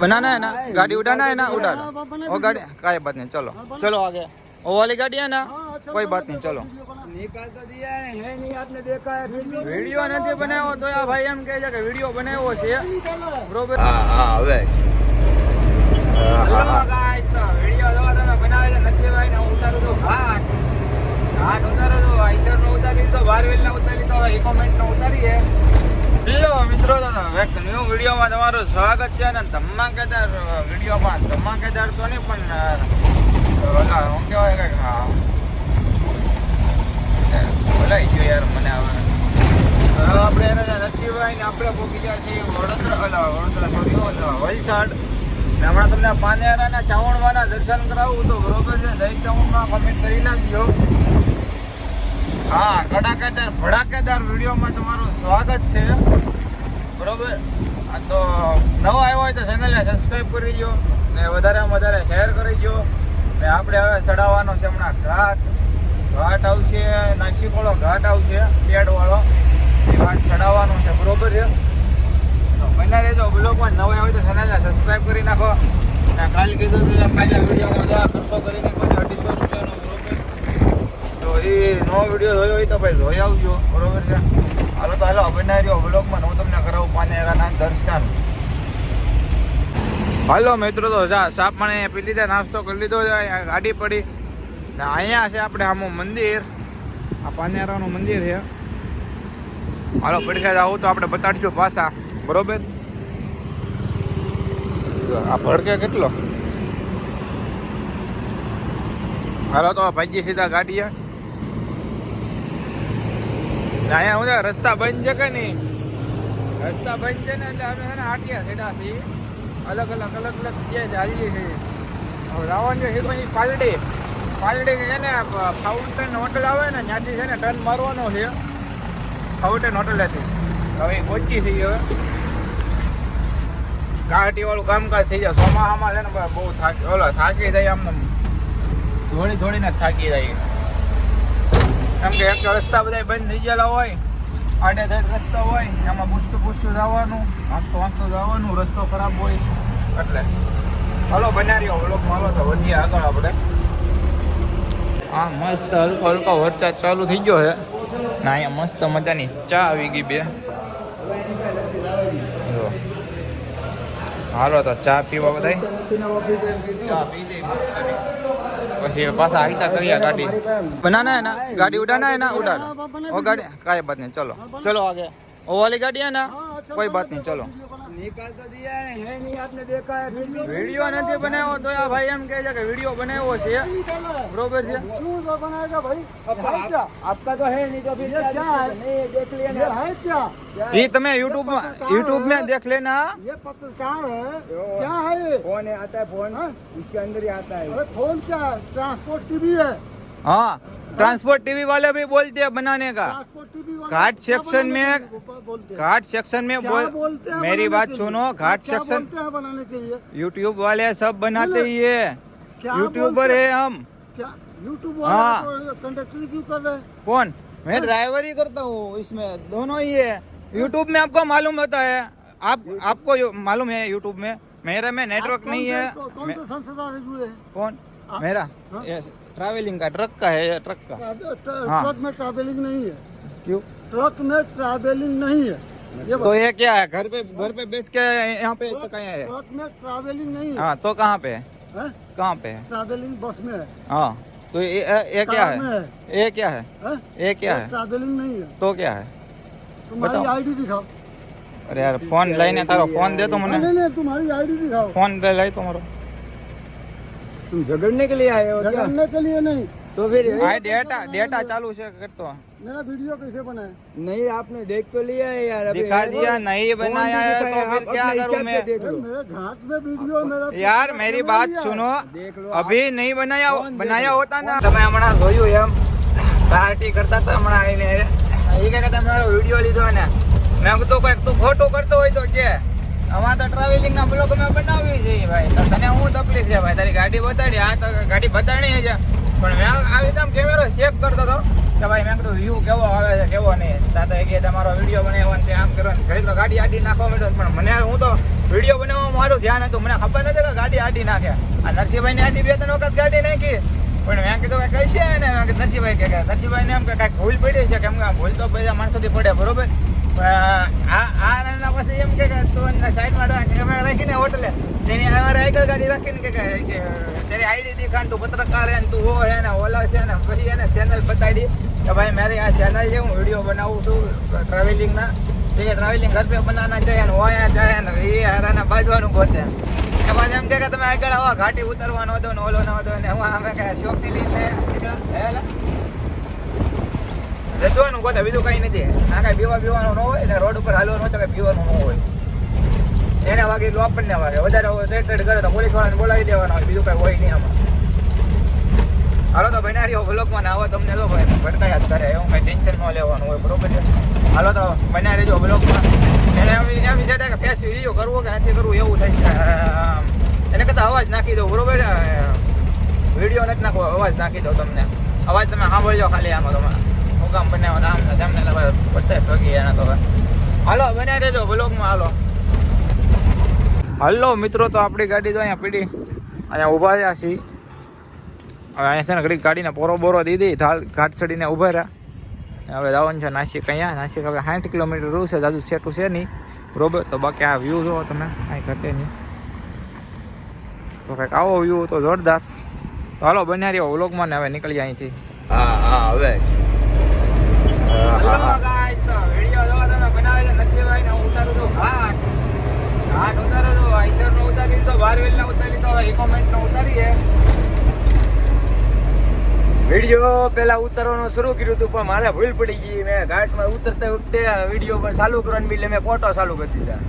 बनाना है ना गाड़ी उठाना है ना उठा वो गाड़ी काय बात नहीं चलो चलो आगे वो वाली गाड़ी है ना कोई बात नहीं चलो निकाल तो दिया है, है नहीं आपने देखा है वीडियो વિડીયો નથી બનાવ્યો તો આ ભાઈ એમ કહે છે કે વિડીયો બનાવ્યો છે બરોબર હા હા હવે Hello guys, તો વિડીયો જોવા તમે બનાવે છે નરસિંહભાઈ ને હું ઉતારું છું ઘાટ ઘાટ ઉતારું છું આઈસર નો ઉતારી દીધો બારવેલ ને ઉતારી દીધો હવે ઇકોમેન્ટ નો ઉતારીએ હેલો મિત્રો, તો એક ન્યૂ વિડીયોમાં તમારું સ્વાગત છે અને ધમાકેદાર વિડીયોમાં. ધમાકેદાર તો નહીં, પણ ઓલા, શું કહેવાય, કંઈક, હા. ભૂલાઈ ગયો યાર મને હવે. હવે આપણે છે ને આપણે પહોંચી ગયા છીએ વડોદરા, ઓલા વડોદરા ઓલા, વલસાડ. ને હમણાં તમને પાનેરાના ચાવણવાના દર્શન કરાવું તો બરોબર છે. દહીં ચાવણમાં કમેન્ટ કરી નાખજો હા કડાકેદાર ભડાકેદાર વિડીયોમાં તમારું સ્વાગત છે. બરોબર? આ તો નવા આવ્યો હોય તો ચેનલને સબસ્ક્રાઈબ કરી લો ને વધારેમાં વધારે શેર કરી દો ને આપણે હવે ચડાવવાનો છે હમણાં ઘાટ. ઘાટ આવશે, નાસિકોળો ઘાટ આવશે, પેડવાળો. એ ઘાટ ચડાવવાનો છે, બરોબર છે? તો બના રહેજો. બ્લોગમાં નવા હોય તો ચેનલને સબસ્ક્રાઈબ કરી નાખો. ને કાલે કીધું તો કાલે વિડીયોમાં ખર્ચો કરીને અઢીસો રૂપિયાનો એ નવો વીડિયો જોયો હોય તો ભાઈ જોઈ આવજો. બરોબર છે? હાલો તો હાલો, અભિનય રહ્યો હું તમને કરાવું પાનેરાના દર્શન. હાલો મિત્રો, તો જા, સાપ પાણી પી લીધા, નાસ્તો કરી લીધો છે ગાડી પડી. ને અહીંયા છે આપણે આમું મંદિર. આ પાનેરાનું મંદિર છે. હાલો પડખે આવું તો આપણે બતાડીશું પાછા. બરોબર? આ ભડકે કેટલો? હાલો તો ભાઈજી સીધા ગાડીએ. અહીંયા હું રસ્તા બંધ છે કે નહીં? રસ્તા બંધ છે ને એટલે અમે છે ને આટ્યા છીએ અલગ અલગ અલગ અલગ જગ્યાએ ચાલીએ છીએ. રાવણ જે અહીં પાલડી. પાલડી છે ને ફાઉન્ટેન હોટલ આવે ને, ત્યાંથી છે ને ટર્ન મારવાનો છે. ફાઉન્ટેન હોટલેથી હવે પહોંચી થઈ હવે. કાહટી વાળું કામકાજ થઈ જાય. ચોમાસામાં છે ને બહુ થાકી, ઓલો થાકી જાય આમ. ધોળી ધોળીને થાકી જાય. કેમ કે એક રસ્તા બધા બંધ થઈ ગયેલા હોય, આડે ધડ રસ્તા હોય, એમાં પૂછતું પૂછતું જવાનું વાંચતો વાંચતો જવાનું, રસ્તો ખરાબ હોય, એટલે. હલો બનારીઓ હલો માલો તો વધીએ આગળ આપણે. હા મસ્ત હલકો હલકો વરસાદ ચાલુ થઈ ગયો છે. ના અહીંયા મસ્ત મજાની ચા આવી ગઈ બે. હાલો તો ચા પીવા બધા ચા પી જઈ પછી પાછા હાલતા કરીએ ગાડી. ના ના ના ગાડી ઉડાના ના ઉડાડો. ઓ ગાડી કાંઈ બાત નહીં ચલો. ચલો આગે. ઓ વાલી ગાડી હે ના? કોઈ બાત નહીં ચલો चलो निकाल तो दिया है, है नहीं आपने देखा है वीडियो વિડીયો નથી બનાવ્યો તો આ ભાઈ એમ કહે છે કે વિડીયો બનાવ્યો છે બરોબર છે बनाएगा भाई अब आप- आपका तो है नहीं तो फिर ये क्या क्या है? दिक्कत है? नहीं देख लिया ये ना है क्या ये તમે યુટ્યુબ માં યુટ્યુબ में देख लेना ये पत्रकार है क्या है ये फोन है आता है फोन हाँ? इसके अंदर ही आता है अरे फोन क्या है ट्रांसपोर्ट टीवी है हाँ ट्रांसपोर्ट टीवी वाले भी बोलते हैं बनाने का। घाट सेक्शन में- हैं? घाट सेक्शन में बोल बोलते हैं मेरी बात सुनो घाट सेक्शन बनाने के लिए? यूट्यूब वाले सब बनाते ही है। यूट्यूबर है? हम। क्या यूट्यूब हाँ। कंडक्टर क्यों कर रहे हैं? कौन? मैं ड्राइवर ही करता हूँ इसमें दोनों ही है। यूट्यूब में आपको मालूम होता है। आप आपको मालूम है यूट्यूब में। मेरे में नेटवर्क नहीं है। कौन- हैं? मेरा। हाँ? ट्रैवलिंग का ट्रक का है या ट्रक का? ट्रक हाँ। में ट्रैवलिंग नहीं है। क्यों? ट्रक में ट्रैवलिंग नहीं है। ये तो ये क्या है? घर पे घर पे बैठ के यहाँ पे तो कहीं है? ट्रक में ट्रैवलिंग नहीं है। हाँ, तो कहाँ पे है? कहाँ पे है? ट्रैवलिंग बस में है। हाँ तो ये ये क्या है? ये क्या है? ये क्या है? ट्रैवलिंग नहीं है। तो क्या है? तो तुम्हारी आईडी दिखाओ। अरे यार फ़ोन लाइन है तारो फ़ोन दे तो हाँ, नहीं तुम्हारी आईडी दिखाओ। फ़ोन दे लाई तो तुम्हारा तुम झगड़ने के लिए आए हो क्या झगड़ने के लिए नहीं तो फिर આ ડેટા ડેટા ચાલુ છે કરતો मेरा वीडियो कैसे बनाए नहीं आपने देख तो लिया है यार अभी दिखा दिया नहीं फोन भी बनाया है दिखाया, तो फिर आप क्या अपने करूं हिसाब मैं से देख अरे लो मेरे घाट में वीडियो मेरा यार मेरी बात लिया है। सुनो देख लो अभी नहीं बनाया फोन दे बनाया दो। होता ना તમે હમણાં જોયું એમ પાર્ટી કરતા હતા હમણાં આવીને એ કે તમે મારો વિડીયો લીધો ને મેં કીધું કોઈક તું ખોટું કરતો હોય તો કે અમારે તો ટ્રાવેલિંગ ના બ્લોગ મેં બનાવી છે ભાઈ. તો તને હું તકલીફ છે ભાઈ? તારી ગાડી બતાડી. આ તો ગાડી બતાડી છે. પણ મેં આવી રીતે આમ કેમેરો ચેક કરતો હતો કે ભાઈ મેં કીધું, વ્યૂ કેવો આવે છે, કેવો નહીં? તાતા કે, તમારો વીડિયો બનાવ્યો ને આમ કરો ને. ઘડી તો ગાડી આડી નાખવા માંડ્યો પણ મને હું તો વીડિયો બનાવવામાં મારું ધ્યાન હતું. મને ખબર નથી કે ગાડી આડી નાખે. આ નરસિંહભાઈ આડી બે ત્રણ વખત ગાડી નાખી. પણ મેં કીધું કે કઈ છે ને મેં નરસિંહભાઈ કે કે નરસિંહભાઈ ને એમ કે કાંઈક ભૂલ પડી છે. કેમ કે ભૂલ તો બધા માણસોથી પડે, બરોબર? આ પછી એમ કે કે તું સાઈડમાં કેમેરા રાખીને હોટલે તેની અમારે આગળ ગાડી રાખીને કે કે કે આઈડી દીખાન તું પત્રકાર હે તું હો હે ઓલો છે ને પછી એને ચેનલ બતાડી કે ભાઈ મારી આ ચેનલ છે, હું વીડિયો બનાવું છું ટ્રાવેલિંગના ટ્રાવેલિંગ ઘર પે બનાવના છે ને ઓયા જાય ને એ હારાના બાજવાનું ગોતે. એ પાછા એમ કે કે તમે આગળ આવા, ઘાટી ઉતરવાનો હતો ને ઓલો હતો ને હું અમે કઈ શોખથી લઈને જવાનું કોઈ બીજું કઈ નથી. આ કઈ પીવા પીવાનું ન હોય ને રોડ ઉપર હાલવાનું હોય તો કઈ પીવાનું ન હોય. એને વાગે એટલું આપણને વાગે. વધારે રેડ રેડ કરે તો પોલીસ વાળાને બોલાવી દેવાના હોય, બીજું કઈ હોય નહીં આમાં. હાલો તો બનારીઓ બ્લોકમાં ના આવો તમને તો ભટકાયા જ કરે, એવું કઈ ટેન્શન ન લેવાનું હોય, બરોબર છે? હાલો તો બનાવી રહેજો બ્લોકમાં એને એમ વિચારે કે ફેસ વીડિયો કરવો કે નથી કરવું, એવું થાય એને કરતાં અવાજ નાખી દો, બરોબર વીડિયો નથી નાખવો, અવાજ નાખી દો તમને. અવાજ તમે સાંભળજો ખાલી આનો તમે હું કામ બનાવવા આમ ને તેમને તમે બતાવી શકી એના તો હાલો બનાવી દેજો બ્લોગમાં હાલો. હાલો, મિત્રો, તો આપણી ગાડી તો અહીંયા પીડી. અહીંયા ઊભા રહ્યા છીએ. હવે અહીંયા છે ને ઘડી ગાડીને પોરો બોરો દીધી ઢાલ ઘાટ ચડીને ઊભા રહ્યા. હવે જવાનું છે નાસિક અહીંયા. નાસિક હવે સાઠ કિલોમીટર રૂ છે, દાદુ સેટું છે નહીં. બરોબર? તો બાકી આ વ્યૂ જોવો તમે, કાંઈ ઘટે નહીં. તો કંઈક આવો વ્યૂ તો જોરદાર. તો હાલો, બન્યા રહ્યો વ્લોગમાં ને હવે નીકળી અહીંથી. હા હા, હવે. વિડિયો પેલા ઉતરવાનું શરૂ કર્યું હતું પણ મારે ભૂલ પડી ગઈ. મેં ઘાટમાં ઉતરતા વખતે વીડિયો પણ ચાલુ કરવાનું એટલે મેં ફોટો ચાલુ કરી દીધા.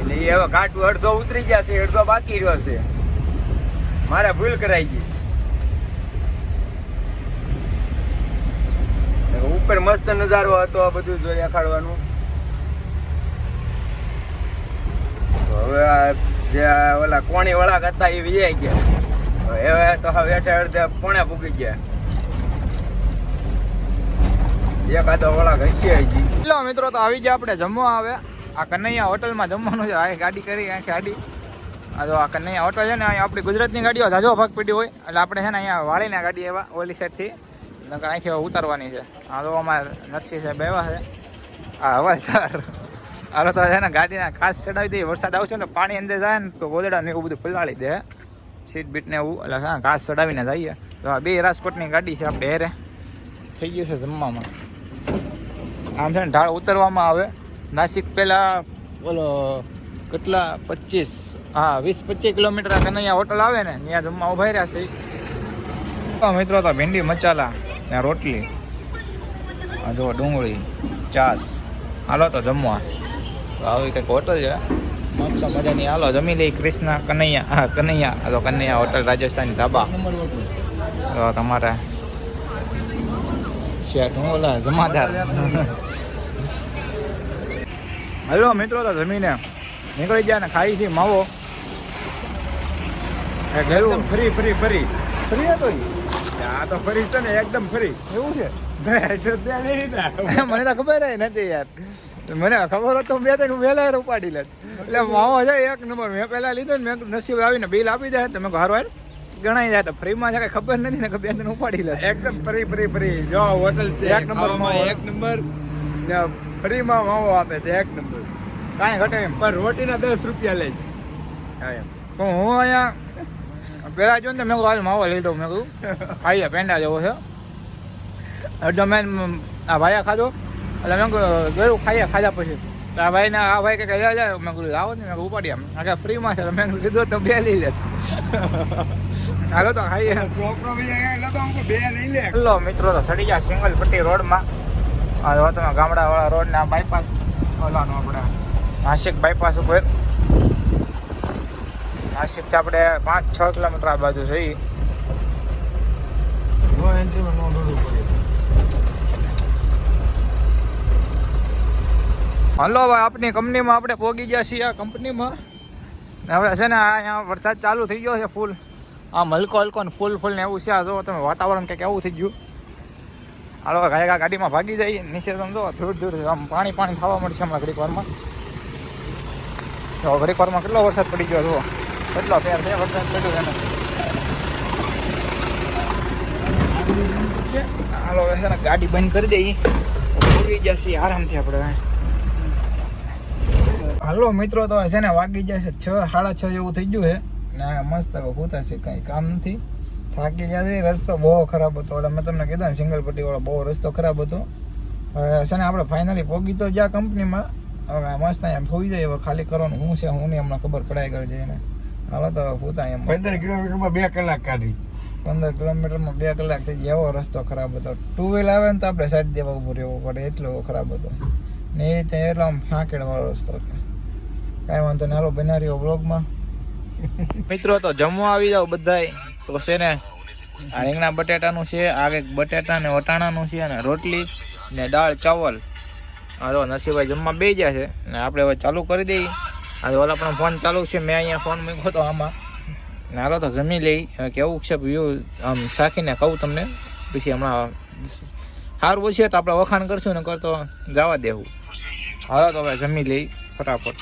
એટલે એ હવે ઘાટ અડધો ઉતરી ગયા છે અડધો બાકી રહ્યો છે. મારે ભૂલ કરાઈ ગઈ છે. ઉપર મસ્ત નજારો હતો આ બધું જોઈ દેખાડવાનું તો હવે આ જે ઓલા કોણી વળાક હતા એ વિજાઈ ગયા. હવે તો હવે હેઠે અડધે પોણે ભૂકી ગયા. એકાદો વળાક હસી હજી. હેલો મિત્રો, તો આવી ગયા આપણે જમવા આવે આ કનૈયા હોટલમાં જમવાનું છે. આ ગાડી કરી, આ ગાડી. આ તો આ કનૈયા હોટલ છે ને આપણી ગુજરાતની ગાડીઓ જાજો ભાગ પડી હોય, એટલે આપણે છે ને અહીંયા વાળીને ગાડી એવા ઓલી સાઈડથી નકર અહીંથી હવે ઉતારવાની છે. આ તો અમારે નરસિંહ સાહેબ આવ્યા છે. આ હવાલદાર હાલો તો છે ને ગાડીના ખાસ ચડાવી દઈએ વરસાદ આવશે ને પાણી અંદર જાય ને તો ગોદડા ને એવું બધું પલાળી દે. સીટ બીટ ને એવું, એટલે હા, ઘાસ ચડાવીને જઈએ. તો આ બે રાજકોટની ગાડી છે આપણે હેરે. થઈ ગયું છે જમવામાં. આમ છે ને ઢાળ ઉતરવામાં આવે. નાસિક પહેલાં બોલો કેટલા, પચીસ, હા, વીસ, પચીસ કિલોમીટર કનૈયા હોટલ આવે ને, ત્યાં જમવા ઊભા રહ્યા છે. મિત્રો, તો ભીંડી મચાલા ને રોટલી. આ જો ડુંગળી, ચાસ. હાલો તો જમવા. આવી કંઈક હોટલ છે. મસ્ત મજાની હાલો, જમી લઈ કૃષ્ણ કનૈયા કનૈયા. તો કનૈયા હોટલ રાજસ્થાની ધાબા. તો તમારે શેઠ હું ઓલા હલો, મિત્રો, તો જમીને નીકળી ગયા ને ખાઈ છે, માવો. ઘેરું ફરી ફરી ફરી. ફ્રી હતો? આ તો ફરી છે ને એકદમ ફરી. એવું છે? મને તો ખબર નથી યાર. મને ખબર હોત તો બે ત્રણ વહેલા ઉપાડી લેત એટલે માવો છે એક નંબર. મેં પહેલા લીધો ને મેં નસીબ આવીને બિલ આપી દે તો મેં વાર ગણાય ગણાઈ જાય તો ફ્રીમાં છે કઈ ખબર નથી ને કે બે ત્રણ ઉપાડી લે. એકદમ ફરી ફરી ફરી. જો હોટલ છે. એક નંબર એક નંબર. ફ્રીમાં માવો આપે છે એક નંબર. કાંઈ ઘટે એમ. પણ રોટીના દસ રૂપિયા લે છે હા એમ. પણ હું અહીંયા પેલા જો ને મેં કહું હાલ માવો લઈ લઉં. મેં કહ્યું ખાઈએ પેંડા જેવો છે. અડધો મેં આ ભાઈ ખાધો. એટલે મેં ગયું ખાઈએ. ખાધા પછી. આ ભાઈને આ ભાઈ કે લે લે. મેં કહ્યું લાવો ને. મેં ઉપાડી આમ. આખા ફ્રીમાં છે. મેં કીધું તો બે લઈ લે. હાલો તો ખાઈએ. છોકરો બે લઈ લે. હેલો મિત્રો તો સડી ગયા સિંગલ પટ્ટી રોડમાં. આ જો તમે ગામડાવાળા રોડના બાયપાસ ઓલાનો આપણે નાસિક બાયપાસ ઉપર. નાસિકથી આપણે પાંચ છ કિલોમીટર આ બાજુ જઈ હલો ભાઈ આપની કંપનીમાં આપણે પહોંચી ગયા છીએ આ કંપનીમાં. હવે છે ને આ અહીંયા વરસાદ ચાલુ થઈ ગયો છે ફૂલ. આમ હલકો હલકો ને ફૂલ ફૂલ ને એવું છે. આ જો તમે વાતાવરણ કંઈક એવું થઈ ગયું. હાલો ગાયકા ગાડીમાં ભાગી જઈએ નીચે તમે જો ધૂળ ધૂળ આમ પાણી પાણી થવા મળશે હમણાં ઘડીક વારમાં. ઘડીક વારમાં કેટલો વરસાદ પડી ગયો જુઓ. કેટલો ફેર છે? વરસાદ પડ્યો એને હાલો છે ને ગાડી બંધ કરી દઈએ ઊભી જશે આરામથી આપણે હાલો, મિત્રો, તો છે ને વાગી જશે છ, સાડા છ જેવું થઈ ગયું છે. ને મસ્ત હોતા છે, કંઈ કામ નથી. થાકી જશે રસ્તો બહુ ખરાબ હતો. એટલે મેં તમને કીધું ને સિંગલ પટ્ટીવાળો બહુ રસ્તો ખરાબ હતો. છે ને આપણે ફાઇનલી પોગી તો જ્યાં કંપનીમાં હવે મસ્ત અહીંયા ફોઈ જાય, હવે ખાલી કરવાનું શું છે, હું નહીં હમણાં ખબર પડાય કરજે એને. હાલો તો પોતા એમ પંદર કિલોમીટરમાં બે કલાક કાઢી. પંદર કિલોમીટરમાં બે કલાક થઈ ગયા એવો રસ્તો ખરાબ હતો. ટુ વ્હીલ આવે ને તો આપણે સાઈડ દેવા ઉભું રહેવું પડે. એટલો ખરાબ હતો. ને એ ત્યાં એટલો આમ ફાંકેડવાળો રસ્તો હતો. કાંઈ વાંધો નહીં. હાલો બનારીઓ બ્લોગમાં મિત્રો તો જમવા આવી જાવ બધાય. તો છે ને આ રીંગણા બટેટાનું છે આ કંઈક બટેટા ને વટાણાનું છે અને રોટલી ને દાળ ચાવલ. હા તો નરસિંહભાઈ જમવા બે ગયા છે. ને આપણે હવે ચાલુ કરી દઈએ. આજે ઓલા પણ ફોન ચાલુ છે, મેં અહીંયા ફોન મૂક્યો હતો આમાં. હાલો તો જમી લઈ. કેવું છે વ્યૂ, આમ શાખીને કહું તમને. પછી હમણાં સારું છે તો આપણે વખાણ કરશું ને કરતો જવા દેવું. હાલો તો હવે જમી લઈ, ફટાફટ.